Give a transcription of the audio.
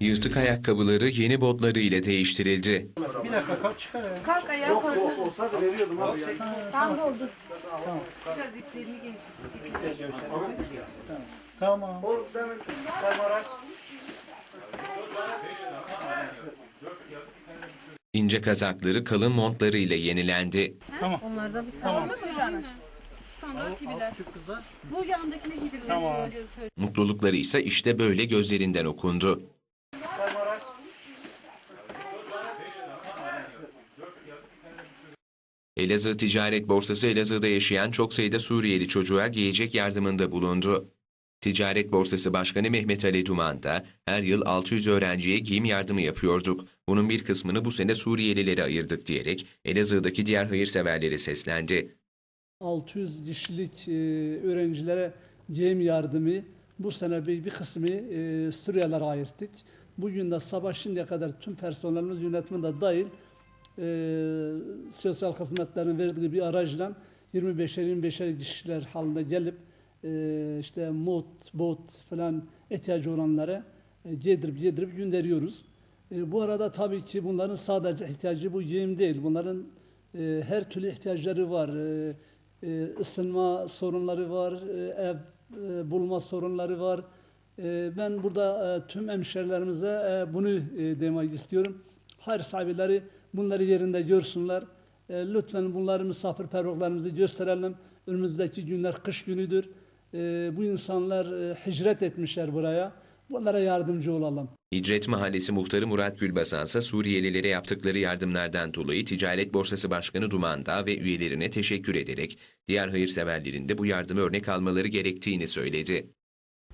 Yırtık ayakkabıları yeni botları ile değiştirildi. Bir dakika kalk çıkar ya. Kalk ayağa koysana. Olsa da veriyordum abi ya. Tam doldur. Biraz diplerini genişletecek. Tamam. O demin saymaraz. İnce kazakları kalın montları ile yenilendi. Onlardan bir tane. Standart gibiler. Bu yandakine gidilir. Tamam. Mutlulukları ise işte böyle gözlerinden okundu. Elazığ Ticaret Borsası Elazığ'da yaşayan çok sayıda Suriyeli çocuğa giyecek yardımında bulundu. Ticaret Borsası Başkanı Mehmet Ali Duman da her yıl 600 öğrenciye giyim yardımı yapıyorduk. Bunun bir kısmını bu sene Suriyelilere ayırdık diyerek Elazığ'daki diğer hayırseverlere seslendi. 600 kişilik e, öğrencilere giyim yardımı bu sene bir, bir kısmı e, Suriyelilere ayırttık. Bugün de sabah şimdiye kadar tüm personelimiz yönetimi de dahil e, sosyal hizmetlerin verdiği bir aracla 25'er 25'er kişiler halinde gelip e, işte mot, bot falan ihtiyacı olanlara e, giydirip giydirip gönderiyoruz. E, bu arada tabii ki bunların sadece ihtiyacı bu giyim değil. Bunların e, her türlü ihtiyaçları var. E, e, ısınma sorunları var, e, ev e, bulma sorunları var. E, ben burada e, tüm hemşerilerimize e, bunu e, demek istiyorum. Hayır sahipleri bunları yerinde görsünler. E, lütfen bunları misafirperverlerimizi gösterelim. Önümüzdeki günler kış günüdür. E, bu insanlar e, hicret etmişler buraya. Bunlara yardımcı olalım. Hicret Mahallesi Muhtarı Murat Gülbasan ise Suriyelilere yaptıkları yardımlardan dolayı Ticaret Borsası Başkanı Duman'da ve üyelerine teşekkür ederek diğer hayırseverlerin de bu yardımı örnek almaları gerektiğini söyledi.